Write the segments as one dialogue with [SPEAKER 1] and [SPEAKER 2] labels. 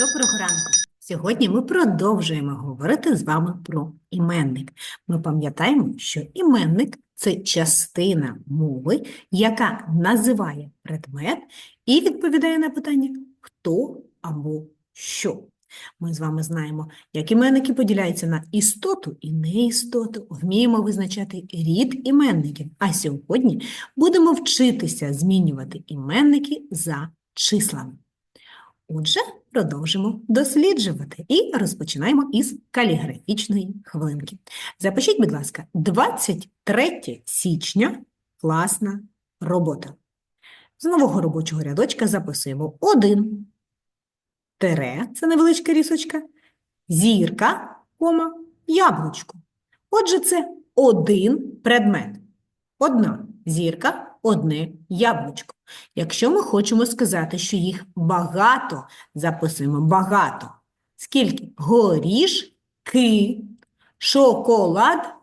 [SPEAKER 1] Доброго ранку! Сьогодні ми продовжуємо говорити з вами про іменник. Ми пам'ятаємо, що іменник це частина мови, яка називає предмет і відповідає на питання хто або що. Ми з вами знаємо, як іменники поділяються на істоту і неістоту, вміємо визначати рід іменників. А сьогодні будемо вчитися змінювати іменники за числами. Отже, продовжимо досліджувати і розпочинаємо із каліграфічної хвилинки. Запишіть, будь ласка, 23 січня класна робота. З нового робочого рядочка записуємо 1, тере, це невеличка рісочка, зірка, кома, яблучко. Отже, це один предмет. Одна зірка, одне яблучко. Якщо ми хочемо сказати, що їх багато, записуємо багато. Скільки? Горішки, шоколадки.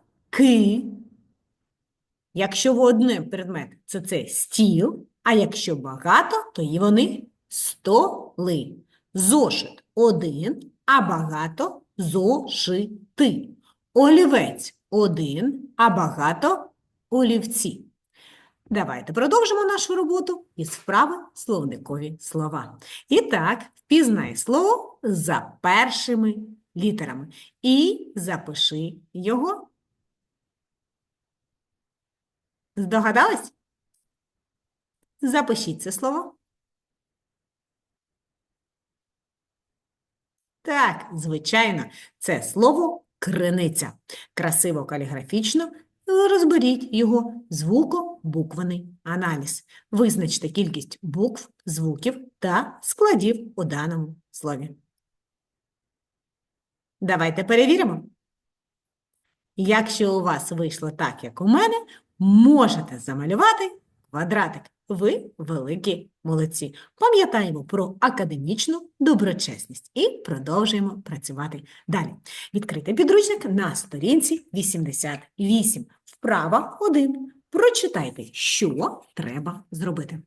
[SPEAKER 1] Якщо в одне предмет, це це стіл, а якщо багато, то і вони столи. Зошит один, а багато зошити. Олівець один, а багато олівці. Давайте продовжимо нашу роботу із вправи словникові слова. І так, впізнай слово за першими літерами і запиши його. Здогадались? Запишіть це слово. Так, звичайно, це слово криниця. Красиво каліграфічно розберіть його звуко-буквений аналіз. Визначте кількість букв, звуків та складів у даному слові. Давайте перевіримо. Якщо у вас вийшло так, як у мене, можете замалювати квадратик. Ви великі молодці. Пам'ятаємо про академічну доброчесність і продовжуємо працювати далі. Відкрити підручник на сторінці 88. Вправа 1. Прочитайте, що треба зробити.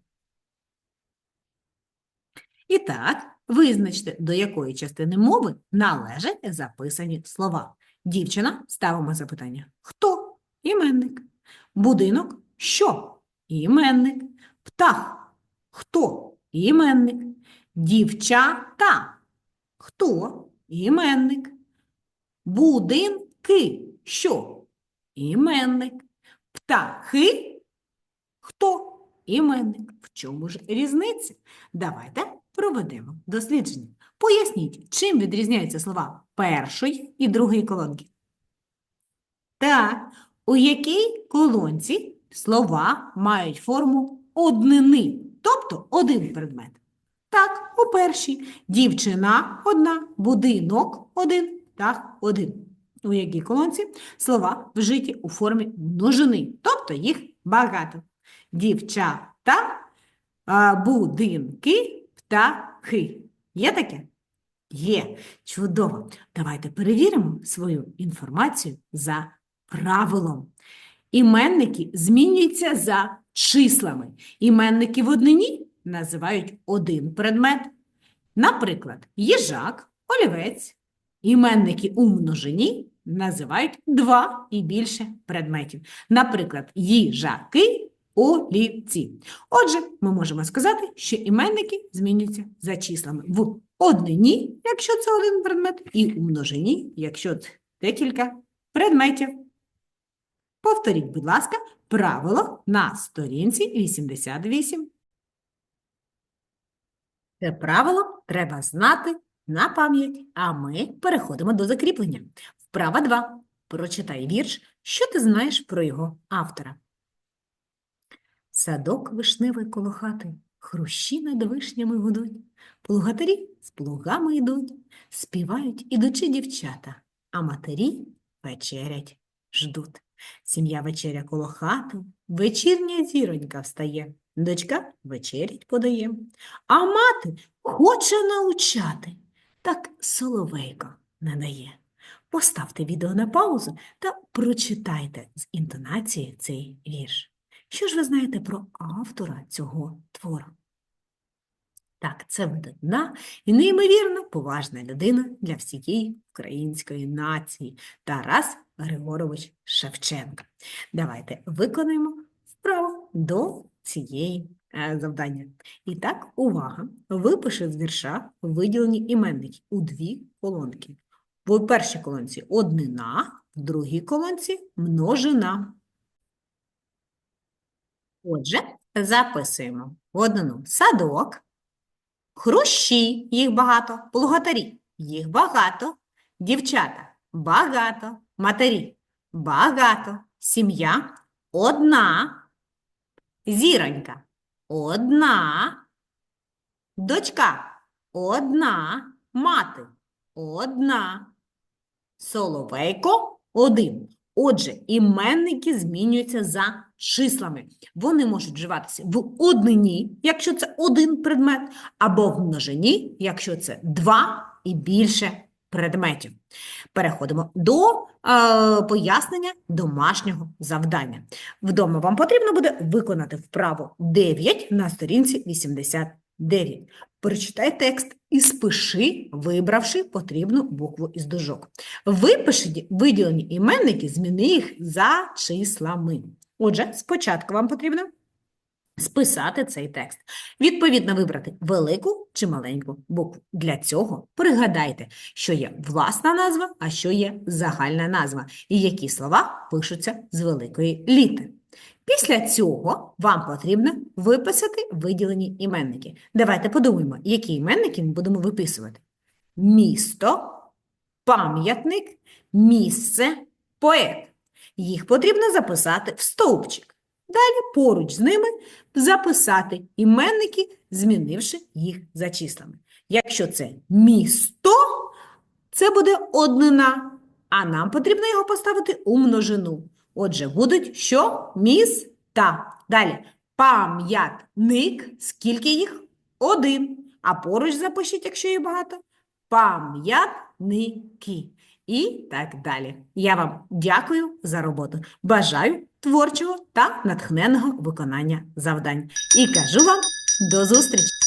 [SPEAKER 1] І так, визначте, до якої частини мови належать записані слова. Дівчина ставимо запитання. Хто? Іменник. Будинок що? Іменник. Птах. Хто? Іменник. Дівчата. Хто? Іменник. Будинки. Що? Іменник. Птахи. Хто? Іменник. В чому ж різниця? Давайте проведемо дослідження. Поясніть, чим відрізняються слова першої і другої колонки. Так, у якій колонці слова мають форму однини, тобто один предмет. Так, у першій дівчина одна, будинок один, так, один. У якій колонці слова вжиті у формі множини, тобто їх багато. Дівчата, будинки, птахи. Є таке? Є. Чудово. Давайте перевіримо свою інформацію за правилом. Іменники змінюються за числами. Іменники в однині називають один предмет. Наприклад, їжак, олівець. Іменники у множині називають два і більше предметів. Наприклад, їжаки, олівці. Отже, ми можемо сказати, що іменники змінюються за числами в однині, якщо це один предмет, і у множині, якщо це декілька предметів. Повторіть, будь ласка, правило на сторінці 88. Це правило треба знати на пам'ять, а ми переходимо до закріплення. Вправа 2. Прочитай вірш, що ти знаєш про його автора. Садок вишневий коло хати, хрущі над вишнями гудуть, плугатарі з плугами йдуть, співають ідучи дівчата, а матері вечерять, ждуть. Сім'я вечеря коло хати, вечірня зіронька встає, дочка вечерять подає, а мати хоче научати, так соловейко не дає. Поставте відео на паузу та прочитайте з інтонацією цей вірш. Що ж ви знаєте про автора цього твору? Так, це видатна і неймовірно поважна людина для всієї української нації Тарас Григорович Шевченко. Давайте виконаємо вправо до цієї е, завдання. І так, увага! Випиши з вірша виділені іменники у дві колонки. В першій колонці однина, в другій колонці множина. Отже, записуємо в однину. Садок, хрущі, їх багато, плугатарі, їх багато, дівчата, багато, матері, багато, сім'я, одна, зіронька, одна, дочка, одна, мати, одна, соловейко, один. Отже, іменники змінюються за числами. Вони можуть вживатися в однині, якщо це один предмет, або в множині, якщо це два і більше предметів. Переходимо до е, пояснення домашнього завдання. Вдома вам потрібно буде виконати вправо 9 на сторінці 89. Прочитай текст і спиши, вибравши потрібну букву із дужок. Випишіть виділені іменники, зміни їх за числами. Отже, спочатку вам потрібно списати цей текст. Відповідно, вибрати велику чи маленьку букву. Для цього пригадайте, що є власна назва, а що є загальна назва, і які слова пишуться з великої літери. Після цього вам потрібно виписати виділені іменники. Давайте подумаємо, які іменники ми будемо виписувати. Місто, пам'ятник, місце, поет. Їх потрібно записати в стовпчик. Далі поруч з ними записати іменники, змінивши їх за числами. Якщо це місто, це буде однина, а нам потрібно його поставити у множину. Отже, будуть що? Міста. Далі пам'ятник. Скільки їх? Один. А поруч запишіть, якщо їх багато. Пам'ятники. І так далі. Я вам дякую за роботу. Бажаю творчого та натхненного виконання завдань. І кажу вам до зустрічі!